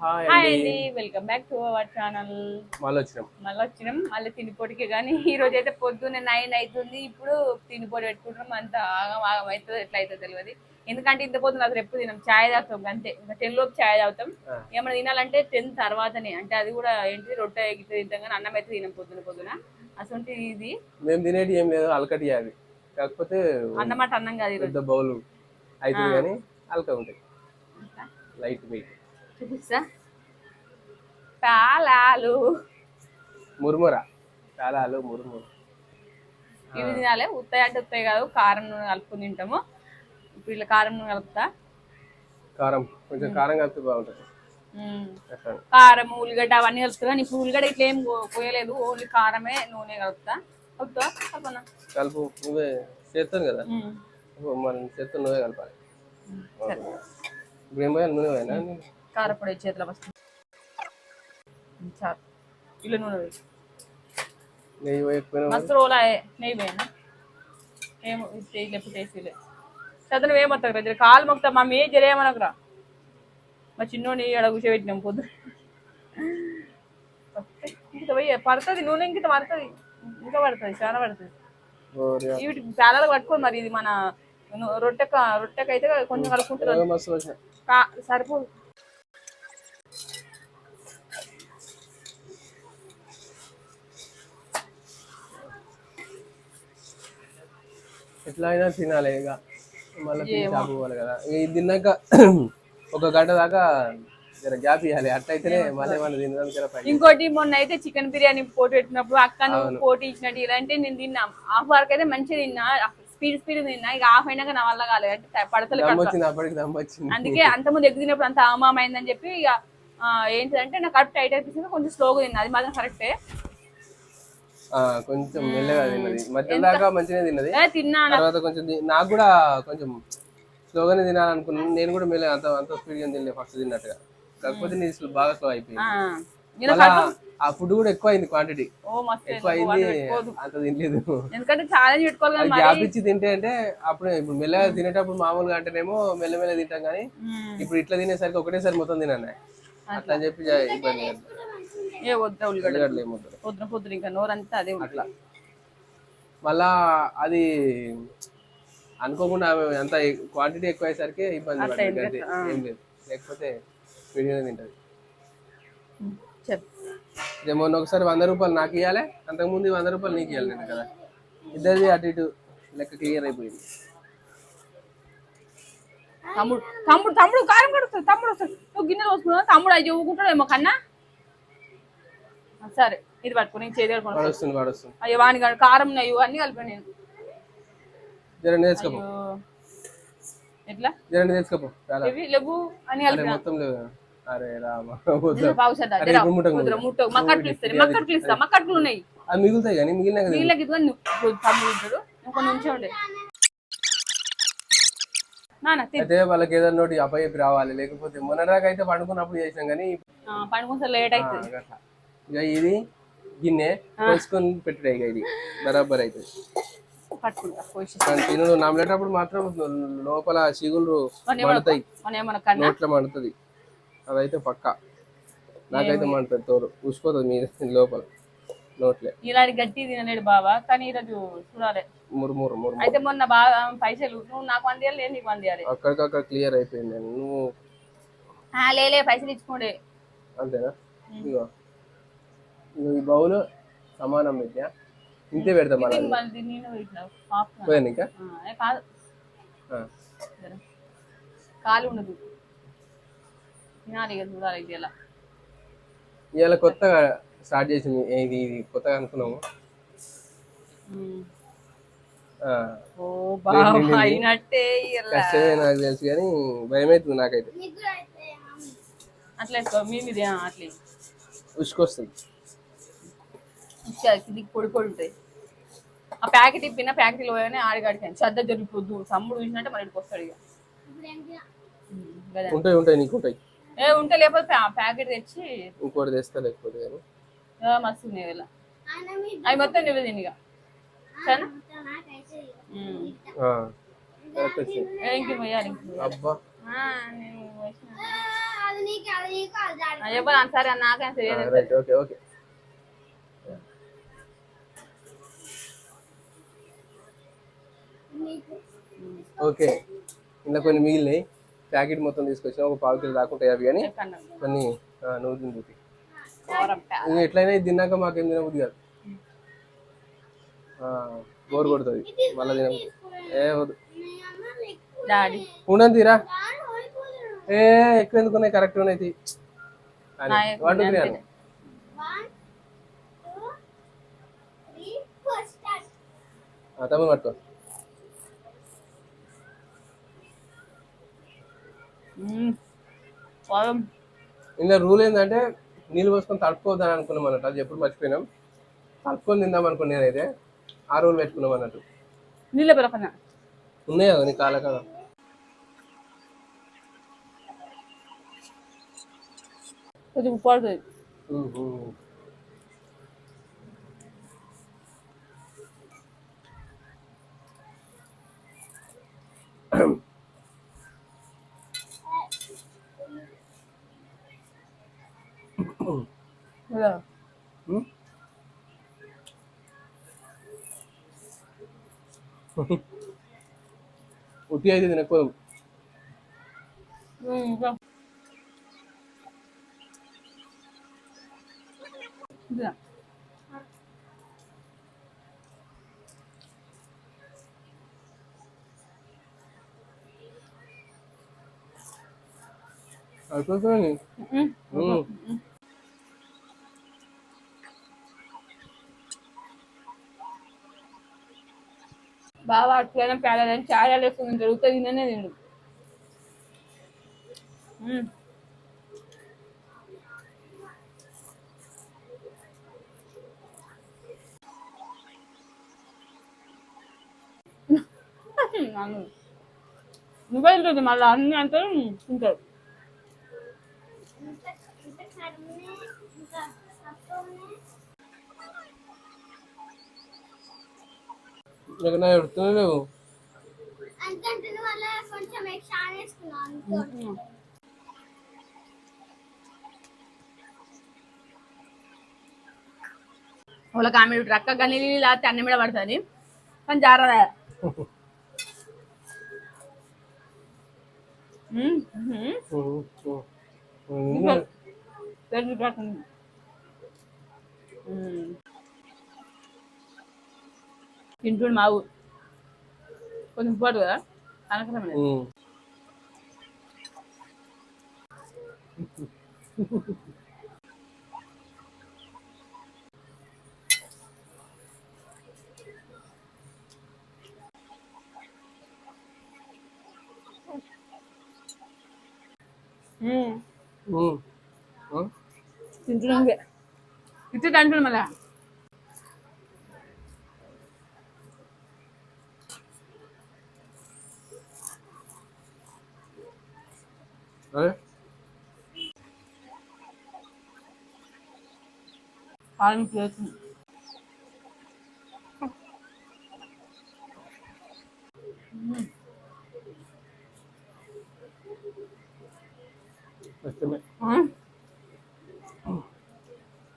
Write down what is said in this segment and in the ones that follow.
Hi అండి welcome back to our channel మళ్ళీ వచ్చినాం మళ్ళీ వచ్చినాం మళ్ళీ తినిపోటికి కానీ ఈ రోజు అయితే పొద్దున్నే నైన్ అవుతుంది ఇప్పుడు తినిపోటి పెట్టుకుంటాం అంత ఆగం ఆగం అవుతుంది ఎట్లా అవుతుందో తెలియదు ఎందుకంటే ఇంత పొద్దున అసలు ఎప్పుడు తినాం. ఛాయ్ తాగుతాం అంతే. ఇంకా టెన్ లోపు ఛాయ్ తాగుతాం. ఏమైనా తినాలంటే టెన్ తర్వాతనే. అంటే అది కూడా ఏంటి రొట్టె గిట్ట తింటాం కానీ అన్నం అయితే తినాం పొద్దున పొద్దున. అసలు ఇది. మేము తినేటి ఏం లేదు. అలకటి అవి కాకపోతే అన్నమాట అన్నం కాదు బౌల్ అవుతుంది కానీ అలక ఉంటాయి లైట్ వెయిట్ చూపిస్తా. పాలాలు మురుముర. చాలాలు మురుముర ఇవి తినాలి. ఉత్తాయి అంటే ఉత్తాయి కాదు. కారం నూనె కలుపుకొని తింటాము. ఇప్పుడు ఇలా కారం నూనె కలుపుతా. కారం. కొంచెం కారం కలిపితే బాగుంటుంది. కారం ఉల్లిగడ్డ అవన్నీ కలుపుతా కానీ ఇప్పుడు ఉల్లిగడ్డ ఇట్లా ఏం కోయలేదు ఓన్లీ కారమే నూనె కలుపుతా. కలుపుతా కలపనా కలుపు. నువ్వే చేస్తాను కదా? మనం చేస్తాను నువ్వే కలపాలి. ఇప్పుడు ఏం పోయాలి? నూనె పోయినా కారపొడి చేతిలో ఫస్ట్. చాలు. ఇలా నూనె వేయి. నెయ్యి పోయకపోయినా మస్తు రోలా నెయ్యి వేయనా? ఏమో లేకపోతే టేస్టీలే చదువు ఏమవుతావు కదా కాలు మొక్తా మమ్మీ ఏ జరేమనకురా మా చిన్నోని అక్కడ కూర్చోబెట్టినాం పొద్దు. పడుతుంది నూనె ఇంకిత పడుతుంది. ఇంకా పడుతుంది చాలా పడుతుంది. ఓరియా. వీటి చాలా పట్టుకోదు మరి ఇది మన రొట్టెక రొట్టెకైతే కొంచెం కలుపుకుంటారు. సరిపోదు. ఎట్లా అయినా తినాలి ఇక. మళ్ళీ షాప్ పోవాలి కదా. ఇది తిన్నాక ఒక గంట దాకా జర గ్యాప్ ఇవ్వాలి అట్లయితేనే మళ్ళీ మళ్ళీ తినడానికి పై ఇంకోటి మొన్న అయితే చికెన్ బిర్యానీ పోటీ పెట్టినప్పుడు అక్క నువ్వు పోటీ ఇచ్చినట్టు ఇలా అంటే నేను తిన్నా. హాఫ్ వరకు అయితే మంచిగా తిన్నా. స్పీడ్ స్పీడ్ తిన్నా. ఇక హాఫ్ అయినాక నా వల్ల కాలేదు. అంటే పడతలు అందుకే అంత ముందు ఎగ్గు తిన్నప్పుడు అంత అవమామైందని చెప్పి ఇక ఆ, ఏంటిదంటే నాకు కడుపు టైట్ అనిపిస్తుంది. కొంచెం స్లోగా తిన్నా. అది మాత్రం కరెక్టే. కొంచెం మెల్లగా తిన్నది. మధ్య దాకా మంచిగా తిన్నది. తర్వాత కొంచెం నాకు కూడా కొంచెం స్లోగానే తినాలనుకున్నాను. నేను కూడా మెల్ల అంత అంత స్పీడ్గా తినలే ఫస్ట్ తిన్నట్టుగా. కాకపోతే నీ బాగా స్లో అయిపోయింది. ఆ, ఫుడ్ కూడా ఎక్కువ అయింది క్వాంటిటీ ఎక్కువ అయింది అంత తినలేదు. మరి గ్యాప్ ఇచ్చి తింటే అంటే అప్పుడే ఇప్పుడు మెల్లగా తినేటప్పుడు మామూలుగా అంటేనేమో మెల్లమెల్ల తింటాం కానీ. ఇప్పుడు ఇట్లా తినేసరికి ఒకటేసారి మొత్తం తినన్నా అట్లా. అని చెప్పి ఇబ్బంది. ఏ వద్దా ఉల్లిగడ్డ ఉల్లిగడ్డలు. పొద్దున పొద్దున ఇంకా నోరంతా అదే. అట్లా. మళ్ళా అది అనుకోకుండా అంత క్వాంటిటీ ఎక్కువ అయ్యేసరికి ఇబ్బంది ఏం లేదు లేకపోతే విడిగానే తింటది. ఇదే మొన్న ఒకసారి వంద రూపాయలు నాకు ఇవ్వాలి అంతకుముందు వంద రూపాయలు నీకు ఇవ్వాలి నేను కదా. ఇద్దరిది అటు ఇటు లెక్క క్లియర్ అయిపోయింది. తమ్ముడు తమ్ముడు తమ్ముడు కారం కడుతుంది తమ్ముడు వస్తాడు. నువ్వు గిన్నెలు వస్తున్నావు తమ్ముడు అయ్యి ఊకుంటాడు ఏమో కన్నా. సరే ఇది పట్టుకో నేను చేతి కడుకోను వాడొస్తుంది వాడొస్తుంది. అయ్యో వాని కారం అయ్యో అన్ని కలిపాను నేను. ఎట్లా? ఇవి లేవు అని మొత్తం అరే రామ మక్కట్లు ఉన్నాయి. అది మిగులుతాయి కానీ మిగిలిన వీళ్ళకి తమ్ముడు ఉండే. అయితే ఏదైనా నోటి అబ్బాయి రావాలి. లేకపోతే మొన్నదాకా అయితే పండుకున్నప్పుడు చేసినాం కానీ కొంచెం లేట్ అవుతుంది ఇక ఇది గిన్నె పోసుకొని పెట్టుడే ఇక ఇది. బరాబర్ అవుతుంది తినడు నమ్మలేటప్పుడు మాత్రం లోపల చీగులు మండుతాయి. నోట్లో మండుతుంది. అదైతే పక్క. నాకైతే మండుతుంది తోలు. ఉసిపోతుంది మీద లోపల నోట్లే. ఇలాంటి గట్టి తినలేడు బాబా కానీ ఈరోజు చూడాలి. మురుమురు మురుము అయితే మొన్న బాగా పైసలు నువ్వు నాకు వంద ఇవ్వాలి నేను నీకు వంద ఇవ్వాలి అక్కడికక్కడ క్లియర్ అయిపోయింది. నువ్వు లేలే పైసలు ఇచ్చుకోండి. అంతేనా? ఇగో ఈ బౌల్ సమానం పెట్టా ఇంతే పెడతా. పోయాను ఇంకా. ఖాళీ ఉండదు. తినాలి ఇక చూడాలి ఇది ఎలా ఇవాళ కొత్తగా స్టార్ట్ చేసింది. ఇది ఇది కొత్తగా అనుకున్నాము. కష్టమే నాకు తెలుసు కానీ భయం అవుతుంది నాకైతే అట్లా. ఉసుకొస్తుంది. కిందికి పొడి పొడి ఉంటాయి. ఆ ప్యాకెట్ ఇప్పిన ప్యాకెట్ పోయానే ఆడిగాడికి శ్రద్ధ జరిగిపోద్దు తమ్ముడు చూసినట్టే మన ఇంటికి వస్తాడు ఇక ఉమ్, గదే. ఉంటాయి ఉంటాయి నీకు ఉంటాయి. ఏ ఉంటే లేకపోతే ప్యా- ప్యాకెట్ తెచ్చి ఇంకోటి తెస్తా లేకపోతే మస్తు ఉన్నాయి ఇలా అవి మొత్తం నువ్వే తిని ఇక. సరేనా? ఇంక. పోయాలి. అబ్బా. ఆ, నేను వేసిన. అది నీకు అది నీకు అది దాడి చెప్పాను సరే నాకేం తెలియదు. Okay okay. ఓకే. ఇంకా కొన్ని మిగిలినాయి. ప్యాకెట్ మొత్తం తీసుకొచ్చిన ఒక పావు కిలో దాకుంటే అవి కానీ కొన్ని నువ్వు తింటుంది ఇంకా ఎట్లయినా ఇది తిన్నాక మాకేం తినబుద్ది కాదు. బోర్ కొడుతుంది. మళ్ళీ తినబుద్ది ఏ వద్దు. ఉండని తీరా. ఏ ఎక్కువ ఎందుకు ఉన్నాయి కరెక్ట్ ఉన్నాయి వాటి తమ్ముడు పట్టుకో మ్మ్. ఘోరం. ఇందులో రూల్ ఏంటంటే నీళ్ళు పోసుకొని తడుపుకోవద్దని అనుకున్నాం అన్నట్టు. అది ఎప్పుడు మర్చిపోయినాం. తడుపుకొని తిందాం అనుకున్నాను నేనైతే. ఆ రూల్ పెట్టుకున్నాం అన్నట్టు. నీళ్ళ పిలకన ఉన్నాయి కదా నీ కాళ్ళ కదా కొంచెం ఉప్పు పడుతుంది. ఉట్టి అయితే తినకపోదాం మ్మ్, ఇదో. ఇదో. అయిపోతుంది మ్మ్. మ్మ్. బాగా అట్లనే పేదని చాలా లేకుండా జరుగుతుంది తిననే తిండు నువ్వే తింటుంది మళ్ళీ అన్ని అంటే తింటారు ఇంత ఇంత ఇంకా అప్పనే నాకు నా ఎడుతూనే లేవు అంతంటే వల్ల కొంచెం ఎక్స్ట్రా వేసుకున్నాను అనుకో వాళ్ళకి ఆమె రక్క గని లేకపోతే అన్ని మీద పడుతుంది కానీ జాగ్రత్త మ్మ్. మ్మ్. మ్మ్. తెలుసు కాకుండా. మ్మ్. తింటుండు మావు కొంచెం పోటు కదా అనకరమే మ్మ్. మ్మ్. మ్మ్. ఆ? తింటున్నాం ఇచ్చే తింటున్నాం మళ్ళా చేస్తుంది కష్టమే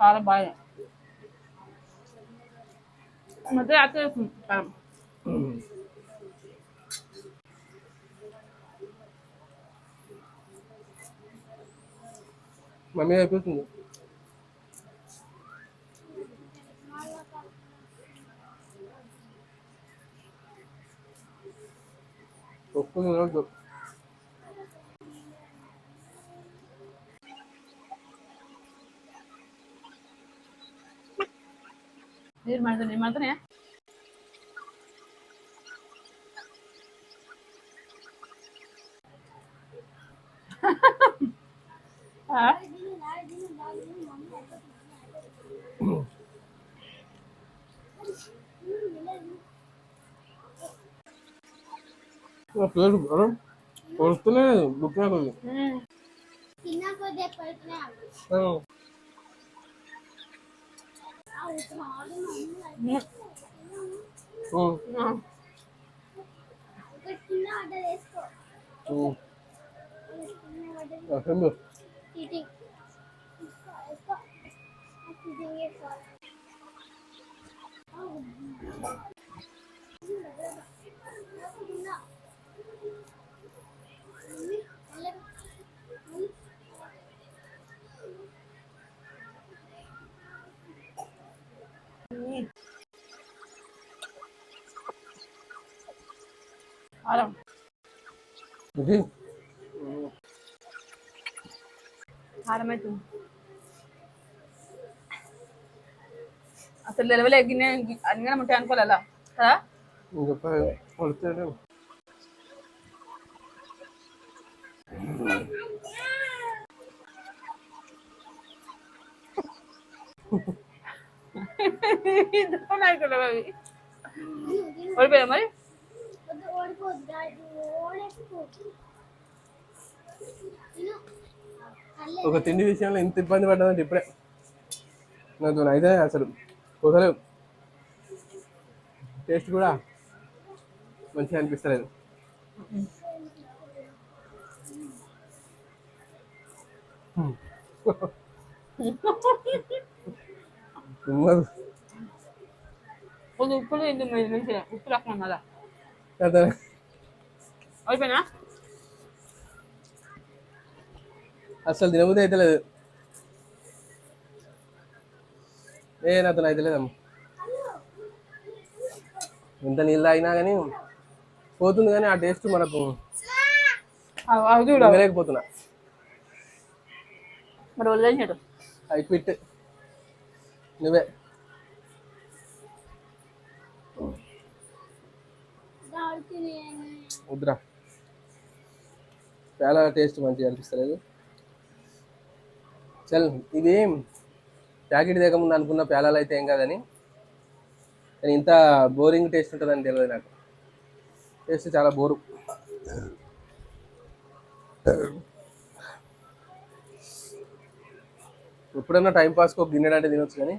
చాలా బాగా. మధ్య అత్తే కాలం మమ్మీ అయిపోతుంది ఉప్పు తినొద్దు నీరు మడుతుంది నీరు మడుతున్నాయా ఆ? నా పేరు అరే వస్తూనే బుక్ నాకు మ్మ్. తిన్నా కొద్ది పడుతున్నాయి అవి కాదు మమ్మీ మ్మ్. ఆ. ఒక చిన్న ఆర్డర్ వేసుకో చిన్న ఆర్డర్ అసలు చీటింగ్ ఎక్కువ చీటింగ్ చేసుకోవాలి కారం ఇది కారం అసలు నిలవలే గిన్నె అన్నీ ఉంటాయి అనుకోలే అలా కదా ఇంకా కొలుస్తాడు దప్పని అనుకోలేవు అవి ఓడిపోయా మరి వద్దు ఓడిపోద్దు గాడి ఓడిపోద్దు తిను అల్లే ఒక తిండి విషయంలో ఇంత ఇబ్బంది పడ్డదంటే ఇప్పుడే నాకు అయితే అసలు కుదరలేదు టేస్ట్ కూడా మంచిగా అనిపిస్తలేదు. ఉమ్మదు. ఉప్పు ఉప్పులు ఎందుకు మీరు మంచిగా. ఉప్పు రకం కదా. ఓడిపోయినా అసలు తినబుద్ధి అయితే లేదు ఏ నాతో అయితే లేదమ్మ. ఇంత నీళ్ళు తాగినా కానీ పోతుంది కానీ ఆ టేస్ట్ మనకు అవి వదిలేసాడు ఐ క్విట్ నువ్వే. వద్దురా. చాలా టేస్ట్ మంచిగా అనిపిస్తలేదు. చల్ ఇది ప్యాకెట్ దిగముందు అనుకున్న పేలాలు అయితే ఏం కాదని. కానీ ఇంత బోరింగ్ టేస్ట్ ఉంటుందని తెలియదు నాకు. టేస్ట్ చాలా బోరు. ఎప్పుడన్నా టైం పాస్కి ఒక గిన్నె అంటే తినొచ్చు కానీ.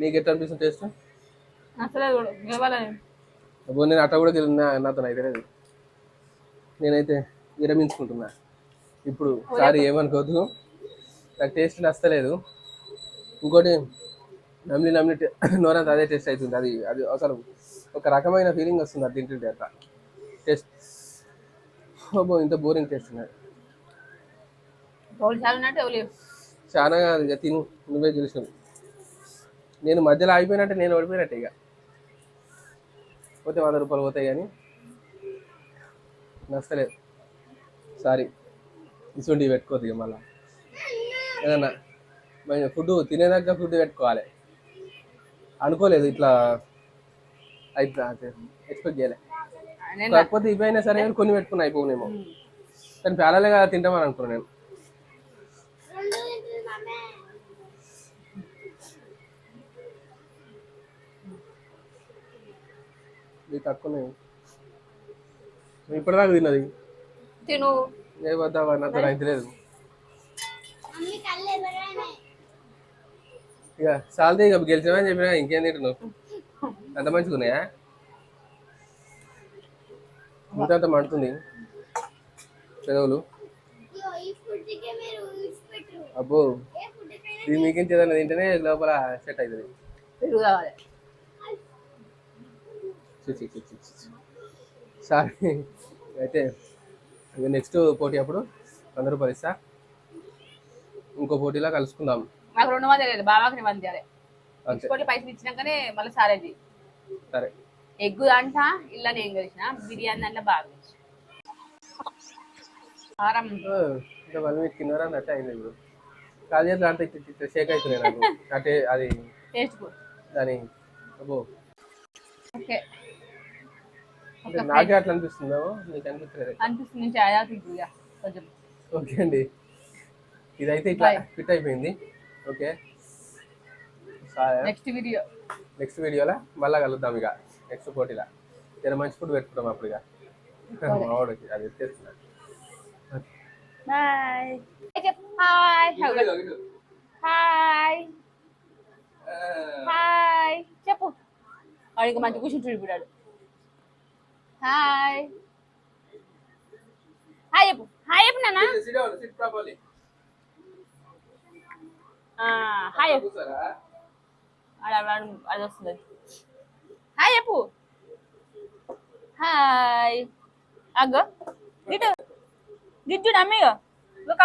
నీకు ఎట్లా అనిపిస్తుంది టేస్ట్? అబ్బో నేను అట్ట కూడా గెలిన నాతో అయితే నేనైతే విరమించుకుంటున్నా. ఇప్పుడు సారీ ఏమనుకోవద్దు. నాకు టేస్ట్ నచ్చలేదు. ఇంకోటి నమ్లి నమ్లి నోరంతా అదే టేస్ట్ అవుతుంది అది అది అసలు ఒక రకమైన ఫీలింగ్ వస్తుంది అది తింటుంటే అట్లా. టేస్ట్ ఇంత బోరింగ్ టేస్ట్ ఉన్నది. చాలా కాదు ఇక తిను. నువ్వే గెలిచినావు నేను మధ్యలో ఆగిపోయినట్టే నేను ఓడిపోయినట్టే ఇక. పోతే వంద రూపాయలు పోతాయి కానీ నచ్చలేదు. సారీ ఇసుంటి పెట్టుకోవద్దు ఇక మళ్ళా. ఏదన్నా మన ఫుడ్ తినేదాకా ఫుడ్ పెట్టుకోవాలి. అనుకోలేదు ఇట్లా అయితే ఎక్స్పెక్ట్ చేయలే. నేను కాకపోతే ఇవైనా సరే కానీ కొన్ని పెట్టుకుని అయిపోనేమో కానీ పేలాలే కదా తింటామని అనుకున్నాను నేను. ఇది తక్కువనే. ఇప్పటిదాకా తిన్నది. తిను. ఏ వద్దా నాతో అయితే లేదు. ఇక సాల్దే ఇక గెలిచామని చెప్పినా ఇంకేం తింటున్నావు? అంత మంచిగా ఉన్నాయా ఇంకా అంత మండుతుంది. విడిచిపెట్టరు అబ్బో. ఇది మీకేం ఏదైనా తింటేనే లోపల సెట్ అవుతుంది. సారీ. అయితే ఇక నెక్స్ట్ పోటీ అప్పుడు వంద రూపాయలు ఇస్తా ఇంకో పోటీలో కలుసుకుందాం. నాకు రెండు వందలు లేదు బాబాకి చేయాలి. అంతే కోట్ల పైసలు ఇచ్చినాకనే మళ్ళీ సారేది సరే. ఎగ్గు దాంట ఇల్లా నేను కలిసిన బిర్యానీ దాంట్లో బాగా కలిసిన. కారం ఓ, ఇంకా వన్ వీక్ తిన్నారా అన్నట్టు అయింది ఇప్పుడు. కాదు చేతులు అంత ఇట్లా ఇట్లా షేక్ అవుతున్నాయి నాకు. అంటే అది టేస్ట్ కూడా. దాని అబ్బో. ఓకే. అంటే నాకే అట్లా నీకు అనిపిస్తుంది కొంచెం. ఓకే అండి. ఇదైతే ఇట్లా. ఫిట్ అయిపోయింది. ఓకే సరే నెక్స్ట్ వీడియో నెక్స్ట్ వీడియోలో మళ్ళీ కలుద్దాం ఇక. నెక్స్ట్ పోటీలో జర మంచి ఫుడ్ పెట్టుకుంటాం అప్పుడు ఇక. మావాడికి అది ఎత్తేస్తున్నా బాయ్ హాయ్ హాయ్ హాయ్ చెప్పు. వాడికి మంచి కూర్చుంటాడు ఇప్పుడు వాడు. హాయ్ హాయ్ చెప్పు. హాయ్ చెప్పు నాన్న. హాయ్ చెప్పు కూర్చోరా? ఆడ ఆడ ఆడ అది వస్తుంది అది. హాయ్ చెప్పు హాయ్ అగ్గో గిట్టు గిట్టు అమ్మయ్యో ఒక